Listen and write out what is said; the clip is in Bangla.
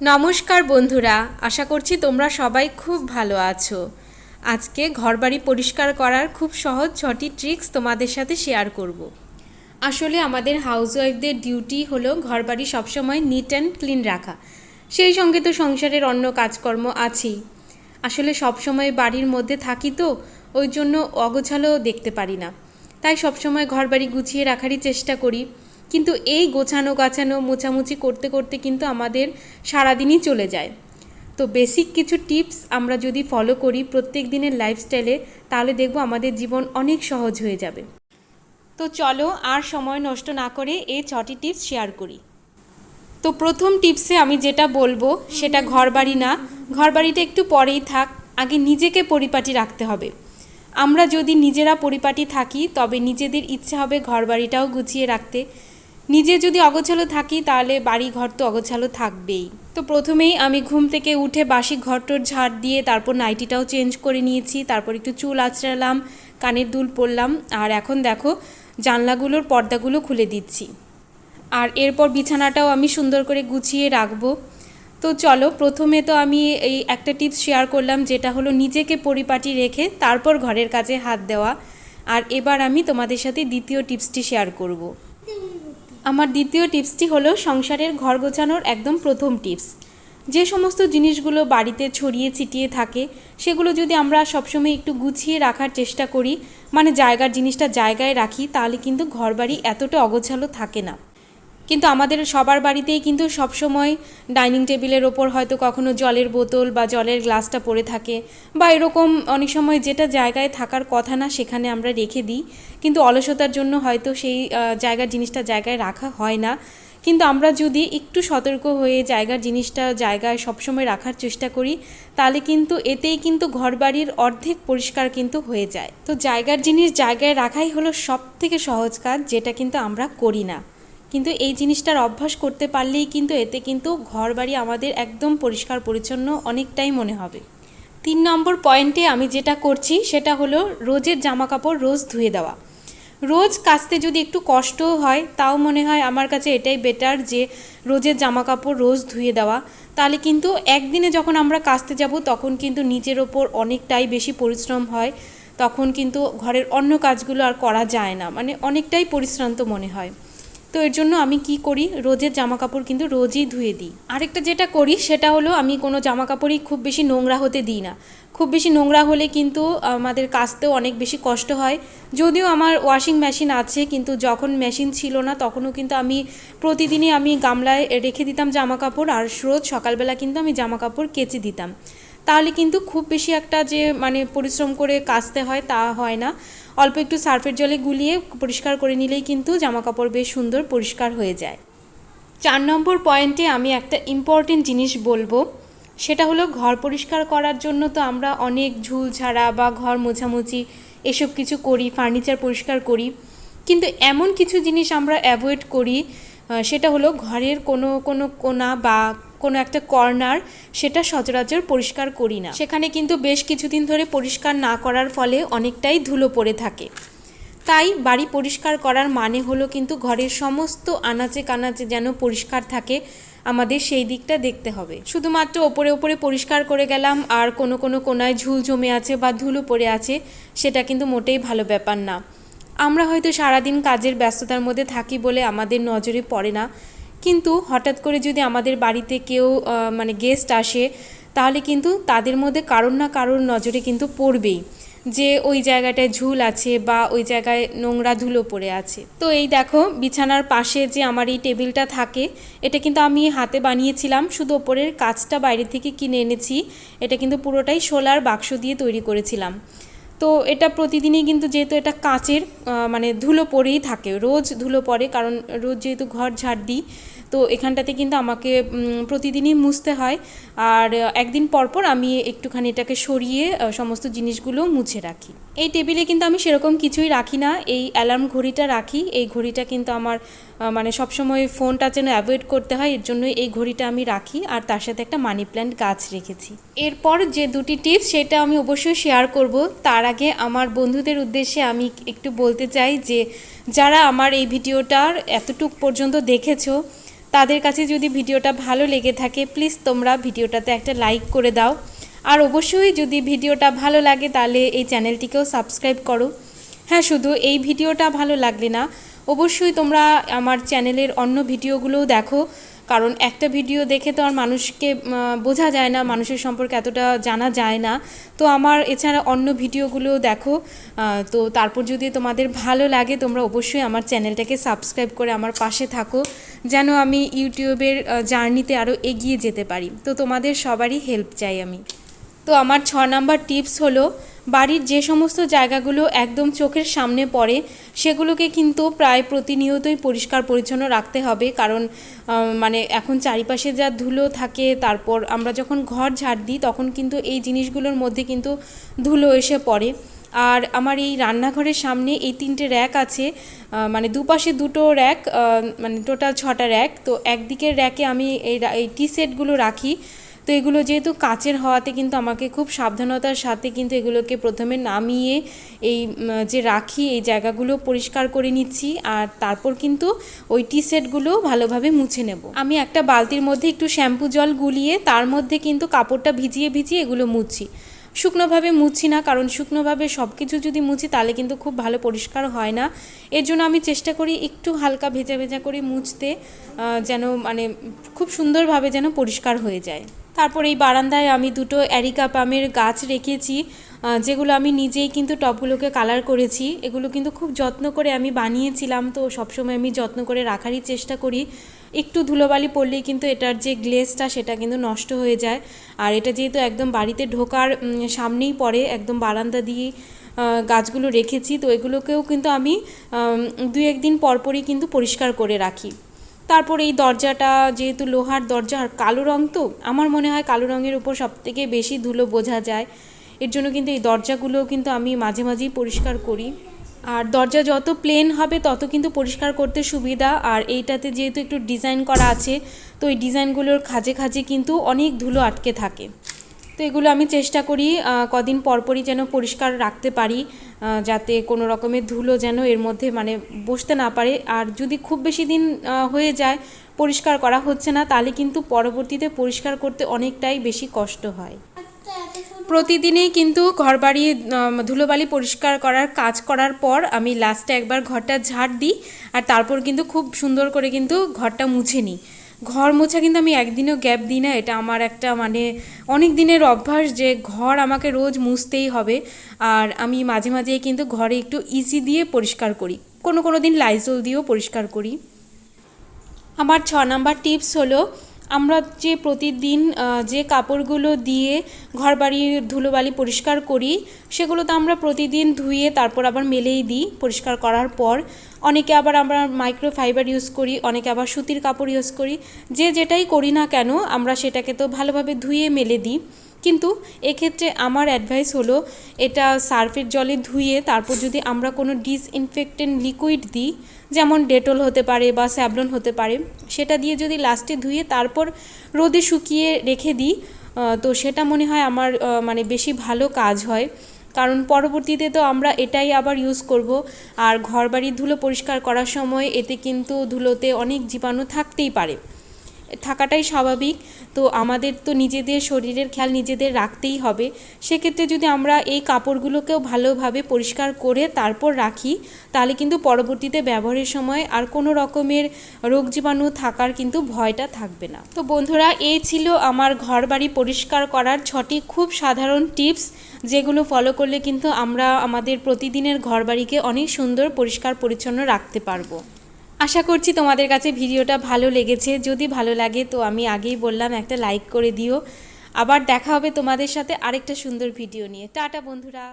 নমস্কার বন্ধুরা, আশা করছি তোমরা সবাই খুব ভালো আছো। আজকে ঘরবাড়ি পরিষ্কার করার খুব সহজ ছটি ট্রিক্স তোমাদের সাথে শেয়ার করব। আসলে আমাদের হাউসওয়াইফদের ডিউটি হলো ঘরবাড়ি সবসময় নিট অ্যান্ড ক্লিন রাখা। সেই সঙ্গে তো সংসারের অন্য কাজকর্ম আছেই। আসলে সবসময় বাড়ির মধ্যে থাকি তো, ওই জন্য অগোছালো দেখতে পারি না। তাই সবসময় ঘরবাড়ি গুছিয়ে রাখারই চেষ্টা করি। কিন্তু এই গোছানো গাছানো মোছামুছি করতে করতে কিন্তু আমাদের সারাদিনই চলে যায়। তো বেসিক কিছু টিপস আমরা যদি ফলো করি প্রত্যেক দিনের লাইফস্টাইলে তাহলে দেখব আমাদের জীবন অনেক সহজ হয়ে যাবে। তো চলো আর সময় নষ্ট না করে এই ছটি টিপস শেয়ার করি। তো প্রথম টিপসে আমি যেটা বলব, সেটা ঘরবাড়ি না। ঘরবাড়িটা একটু পরেই থাক, আগে নিজেকে পরিপাটি রাখতে হবে। আমরা যদি নিজেরা পরিপাটি থাকি, তবে নিজেদের ইচ্ছে হবে ঘরবাড়িটাও গুছিয়ে রাখতে। নিজে যদি অগোছালো থাকি, তাহলে বাড়ি ঘর তো অগোছালো থাকবেই। তো প্রথমেই আমি ঘুম থেকে উঠে বাসি ঘরটোর ঝাড় দিয়ে তারপর নাইটিটাও চেঞ্জ করে নিয়েছি, তারপর একটু চুল আঁচড়ালাম, কানের দুল পরলাম, আর এখন দেখো জানলাগুলোর পর্দাগুলো খুলে দিচ্ছি। আর এরপর বিছানাটাও আমি সুন্দর করে গুছিয়ে রাখব। তো চলো, প্রথমে তো আমি এই একটা টিপস শেয়ার করলাম, যেটা হলো নিজেকে পরিপাটি রেখে তারপর ঘরের কাজে হাত দেওয়া। আর এবার আমি তোমাদের সাথে দ্বিতীয় টিপসটি শেয়ার করব। আমার দ্বিতীয় টিপসটি হলো সংসারের ঘর গোছানোর একদম প্রথম টিপস। যে সমস্ত জিনিসগুলো বাড়িতে ছড়িয়ে ছিটিয়ে থাকে, সেগুলো যদি আমরা সবসময় একটু গুছিয়ে রাখার চেষ্টা করি মানে জায়গার জিনিসটা জায়গায় রাখি, তাহলে কিন্তু ঘরবাড়ি এতটা অগোছালো থাকে না। কিন্তু আমাদের সবার বাড়িতেই কিন্তু সবসময় ডাইনিং টেবিলের ওপর হয়তো কখনো জলের বোতল বা জলের গ্লাসটা পড়ে থাকে বা এরকম অনেক সময় যেটা জায়গায় থাকার কথা না সেখানে আমরা রেখে দিই। কিন্তু অলসতার জন্য হয়তো সেই জায়গার জিনিসটা জায়গায় রাখা হয় না। কিন্তু আমরা যদি একটু সতর্ক হয়ে জায়গার জিনিসটা জায়গায় সবসময় রাখার চেষ্টা করি, তাহলে কিন্তু এতেই কিন্তু ঘরবাড়ির অর্ধেক পরিষ্কার কিন্তু হয়ে যায়। তো জায়গার জিনিস জায়গায় রাখাই হলো সব থেকে সহজ কাজ, যেটা কিন্তু আমরা করি না। কিন্তু এই জিনিসটার অভ্যাস করতে পারলেই কিন্তু এতে কিন্তু ঘর বাড়ি আমাদের একদম পরিষ্কার পরিচ্ছন্ন অনেকটাই মনে হবে। তিন নম্বর পয়েন্টে আমি যেটা করছি সেটা হলো রোজের জামা কাপড় রোজ ধুয়ে দেওয়া। রোজ কাচতে যদি একটু কষ্টও হয়, তাও মনে হয় আমার কাছে এটাই বেটার যে রোজের জামা কাপড় রোজ ধুয়ে দেওয়া। তাহলে কিন্তু একদিনে যখন আমরা কাচতে যাব, তখন কিন্তু নিজের ওপর অনেকটাই বেশি পরিশ্রম হয়। তখন কিন্তু ঘরের অন্য কাজগুলো আর করা যায় না। মানে অনেকটাই পরিশ্রান্ত মনে হয়। তো এর জন্য আমি কি করি? রোজের জামা কাপড় কিন্তু রোজই ধুয়ে দিই। আরেকটা যেটা করি, সেটা হলো আমি কোনো জামা কাপড়ই খুব বেশি নোংরা হতে দিই না। খুব বেশি নোংরা হলে কিন্তু আমাদের কাচতেও অনেক বেশি কষ্ট হয়। যদিও আমার ওয়াশিং মেশিন আছে, কিন্তু যখন মেশিন ছিল না, তখনও কিন্তু আমি প্রতিদিনই আমি গামলায় রেখে দিতাম জামা কাপড় আর রোজ সকালবেলা কিন্তু আমি জামা কাপড় কেচে দিতাম। তাহলে কিন্তু খুব বেশি একটা যে মানে পরিশ্রম করে কাচতে হয়, তা হয় না। অল্প একটু সার্ফের জলে গুলিয়ে পরিষ্কার করে নিলেই কিন্তু জামা কাপড় বেশ সুন্দর পরিষ্কার হয়ে যায়। চার নম্বর পয়েন্টে আমি একটা ইম্পর্টেন্ট জিনিস বলব। সেটা হলো ঘর পরিষ্কার করার জন্য তো আমরা অনেক ঝুল ঝাড়া বা ঘর মোছামুছি এসব কিছু করি ফার্নিচার পরিষ্কার করি। কিন্তু এমন কিছু জিনিস আমরা অ্যাভয়েড করি সেটা হলো ঘরের কোনো কোনো কোনা বা কোনো একটা কর্নার সেটা সচরাচর পরিষ্কার করি না। সেখানে কিন্তু বেশ কিছুদিন ধরে পরিষ্কার না করার ফলে অনেকটাই ধুলো পড়ে থাকে। তাই বাড়ি পরিষ্কার করার মানে হলো কিন্তু ঘরের সমস্ত আনাচে কানাচে যেন পরিষ্কার থাকে, আমাদের সেই দিকটা দেখতে হবে। শুধুমাত্র ওপরে ওপরে পরিষ্কার করে গেলাম আর কোনো কোনো কোনায় ঝুল জমে আছে বা ধুলো পড়ে আছে, সেটা কিন্তু মোটেই ভালো ব্যাপার না। আমরা হয়তো সারাদিন কাজের ব্যস্ততার মধ্যে থাকি বলে আমাদের নজরে পড়ে না কিন্তু হঠাৎ করে যদি আমাদের বাড়িতে কেউ মানে গেস্ট আসে, তাহলে কিন্তু তাদের মধ্যে কারোর না কারোর নজরে কিন্তু পড়বেই। যে ওই জায়গাটায় ঝুল আছে বা ওই জায়গায় নোংরা ধুলো পড়ে আছে। তো এই দেখো, বিছানার পাশে যে আমার এই টেবিলটা থাকে, এটা কিন্তু আমি হাতে বানিয়েছিলাম, শুধু ওপরের কাজটা বাইরে থেকে কিনে এনেছি। এটা কিন্তু পুরোটাই সোলার বাক্স দিয়ে তৈরি করেছিলাম। তো এটা প্রতিদিনই কিন্তু যেহেতু এটা কাঁচের মানে ধুলো পড়েই থাকে। রোজ ধুলো পড়ে কারণ রোজ যেহেতু ঘর ঝাড় দিই তো এখানটাতে কিন্তু আমাকে প্রতিদিনই মুছতে হয়। আর একদিন পরপর আমি একটুখানি এটাকে সরিয়ে সমস্ত জিনিসগুলো মুছে রাখি। এই টেবিলে কিন্তু আমি সেরকম কিছুই রাখি না। এই অ্যালার্ম ঘড়িটা রাখি। এই ঘড়িটা কিন্তু আমার মানে সবসময় ফোনটা যেন অ্যাভয়েড করতে হয়, এর জন্য এই ঘড়িটা আমি রাখি। আর তার সাথে একটা মানি প্ল্যান্ট গাছ রেখেছি। এরপর যে দুটি টিপস, সেটা আমি অবশ্যই শেয়ার করব। তার আগে আমার বন্ধুদের উদ্দেশ্যে আমি একটু বলতে চাই যে, যারা আমার এই ভিডিওটার এতটুক পর্যন্ত দেখেছ তাদের কাছে যদি ভিডিওটা ভালো লেগে থাকে প্লিজ তোমরা ভিডিওটাতে একটা লাইক করে দাও। আর অবশ্যই যদি ভিডিওটা ভালো লাগে, তাহলে এই চ্যানেলটিকেও সাবস্ক্রাইব করো। হ্যাঁ শুধু এই ভিডিওটা ভালো লাগলে না, অবশ্যই তোমরা আমার চ্যানেলের অন্য ভিডিওগুলোও দেখো। কারণ একটা ভিডিও দেখে তো আর মানুষকে বোঝা যায় না মানুষের সম্পর্কে এতটা জানা যায় না। তো আমার এছাড়া অন্য ভিডিওগুলো দেখো। তো তারপর যদি তোমাদের ভালো লাগে, তোমরা অবশ্যই আমার চ্যানেলটাকে সাবস্ক্রাইব করে আমার পাশে থাকো, যেন আমি ইউটিউবের জার্নিতে আরও এগিয়ে যেতে পারি। তো তোমাদের সবারই হেল্প চাই আমি। তো আমার ছ নাম্বার টিপস হলো বাড়ির যে সমস্ত জায়গাগুলো একদম চোখের সামনে পড়ে, সেগুলোকে কিন্তু প্রায় প্রতিনিয়তই পরিষ্কার পরিচ্ছন্ন রাখতে হবে। কারণ মানে এখন চারিপাশে যা ধুলো থাকে, তারপর আমরা যখন ঘর ঝাড় দিই, তখন কিন্তু এই জিনিসগুলোর মধ্যে কিন্তু ধুলো এসে পড়ে। আর আমার এই রান্নাঘরের সামনে এই তিনটে র্যাক আছে মানে দুপাশে দুটো র্যাক মানে টোটাল ছটা র্যাক। তো একদিকের র্যাকে আমি এই এই টি সেটগুলো রাখি। তো এগুলো যেহেতু কাচের হওয়াতে কিন্তু আমাকে খুব সাবধানতার সাথে কিন্তু এগুলোকে প্রথমে নামিয়ে এই যে রাখি, এই জায়গাগুলো পরিষ্কার করে নিচ্ছি আর তারপর কিন্তু ওই টি সেটগুলো ভালোভাবে মুছে নেব। আমি একটা বালতির মধ্যে একটু শ্যাম্পু জল গুলিয়ে তার মধ্যে কিন্তু কাপড়টা ভিজিয়ে ভিজিয়ে এগুলো মুছি। শুকনোভাবে মুছি না, কারণ শুকনোভাবে সব কিছু যদি মুছি তাহলে কিন্তু খুব ভালো পরিষ্কার হয় না। এর জন্য আমি চেষ্টা করি একটু হালকা ভেজা ভেজা করে মুছতে যেন মানে খুব সুন্দরভাবে যেন পরিষ্কার হয়ে যায়। তারপর এই বারান্দায় আমি দুটো অ্যারিকা পামের গাছ রেখেছি যেগুলো আমি নিজেই কিন্তু টবগুলোকে কালার করেছি। এগুলো কিন্তু খুব যত্ন করে আমি বানিয়েছিলাম, তো সবসময় আমি যত্ন করে রাখারই চেষ্টা করি। একটু ধুলোবালি পড়লেই কিন্তু এটার যে গ্লেজটা সেটা কিন্তু নষ্ট হয়ে যায়। আর এটা যেহেতু একদম বাড়িতে ঢোকার সামনেই পড়ে, একদম বারান্দা দিয়ে গাছগুলো রেখেছি, তো এগুলোকেও কিন্তু আমি দু একদিন পরপরই কিন্তু পরিষ্কার করে রাখি। তারপর এই দরজাটা যেহেতু লোহার দরজা আর কালো রং তো, আমার মনে হয় কালো রঙের উপর সবথেকে বেশি ধুলো বোঝা যায়। এর জন্য কিন্তু এই দরজাগুলোও কিন্তু আমি মাঝে মাঝেই পরিষ্কার করি। আর দরজা যত প্লেন হবে, তত কিন্তু পরিষ্কার করতে সুবিধা। আর এইটাতে যেহেতু একটু ডিজাইন করা আছে, তো এই ডিজাইনগুলোর খাজে খাজে কিন্তু অনেক ধুলো আটকে থাকে। তো এগুলো আমি চেষ্টা করি কদিন পরপরই যেন পরিষ্কার রাখতে পারি যাতে কোনো রকমের ধুলো যেন এর মধ্যে মানে বসতে না পারে। আর যদি খুব বেশি দিন হয়ে যায়, পরিষ্কার করা হচ্ছে না, তাহলে কিন্তু পরবর্তীতে পরিষ্কার করতে অনেকটাই বেশি কষ্ট হয়। প্রতিদিনই কিন্তু ঘরবাড়ি ধুলোবালি পরিষ্কার করার কাজ করার পর আমি লাস্টে একবার ঘরটা ঝাড় দিই, আর তারপর কিন্তু খুব সুন্দর করে কিন্তু ঘরটা মুছে নিই। ঘর মোছা কিন্তু আমি একদিনও গ্যাপ দিই না, এটা আমার একটা মানে অনেক দিনের অভ্যাস যে ঘর আমাকে রোজ মুছতেই হবে। আর আমি মাঝে মাঝে কিন্তু ঘরে একটু ইজি দিয়ে পরিষ্কার করি। কোনো কোনো দিন লাইজল দিয়েও পরিষ্কার করি। আমার ছ নাম্বার টিপস হলো, আমরা যে প্রতিদিন যে কাপড়গুলো দিয়ে ঘর ঘরবাড়ির ধুলোবালি পরিষ্কার করি, সেগুলো তো আমরা প্রতিদিন ধুয়ে তারপর আবার মেলেই দিই পরিষ্কার করার পর। অনেকে আবার আমরা মাইক্রোফাইবার ইউজ করি, অনেকে আবার সুতির কাপড় ইউজ করি। যে যেটাই করি না কেন, আমরা সেটাকে তো ভালোভাবে ধুয়ে মেলে দিই। কিন্তু এক্ষেত্রে আমার অ্যাডভাইস হলো, এটা সার্ফের জলে ধুয়ে তারপর যদি আমরা কোনো ডিসইনফেক্টেন্ট লিকুইড দিই, যেমন ডেটল হতে পারে বা স্যাভলন হতে পারে, সেটা দিয়ে যদি লাস্টে ধুয়ে তারপর রোদে শুকিয়ে রেখে দিই তো সেটা মনে হয় আমার মানে বেশি ভালো কাজ হয়। কারণ পরবর্তীতে তো আমরা এটাই আবার ইউজ করব। আর ঘরবাড়ির ধুলো পরিষ্কার করার সময় এতে কিন্তু ধুলোতে অনেক জীবাণু থাকতেই পারে। থাকাটাই স্বাভাবিক। তো আমাদের তো নিজেদের শরীরের খেয়াল নিজেদের রাখতেই হবে। সেক্ষেত্রে যদি আমরা এই কাপড়গুলোকেও ভালোভাবে পরিষ্কার করে তারপর রাখি, তাহলে কিন্তু পরবর্তীতে ব্যবহারের সময় আর কোনো রকমের রোগ জীবাণু থাকার কিন্তু ভয়টা থাকবে না। তো বন্ধুরা, এই ছিল আমার ঘর বাড়ি পরিষ্কার করার ছটি খুব সাধারণ টিপস, যেগুলো ফলো করলে কিন্তু আমরা আমাদের প্রতিদিনের ঘরবাড়িকে অনেক সুন্দর, পরিষ্কার, পরিচ্ছন্ন রাখতে পারব। আশা করছি তোমাদের কাছে ভিডিওটা ভালো লেগেছে। যদি ভালো লাগে তো আমি আগেই বললাম একটা লাইক করে দিও। আবার দেখা হবে তোমাদের সাথে আরেকটা সুন্দর ভিডিও নিয়ে। টাটা বন্ধুরা।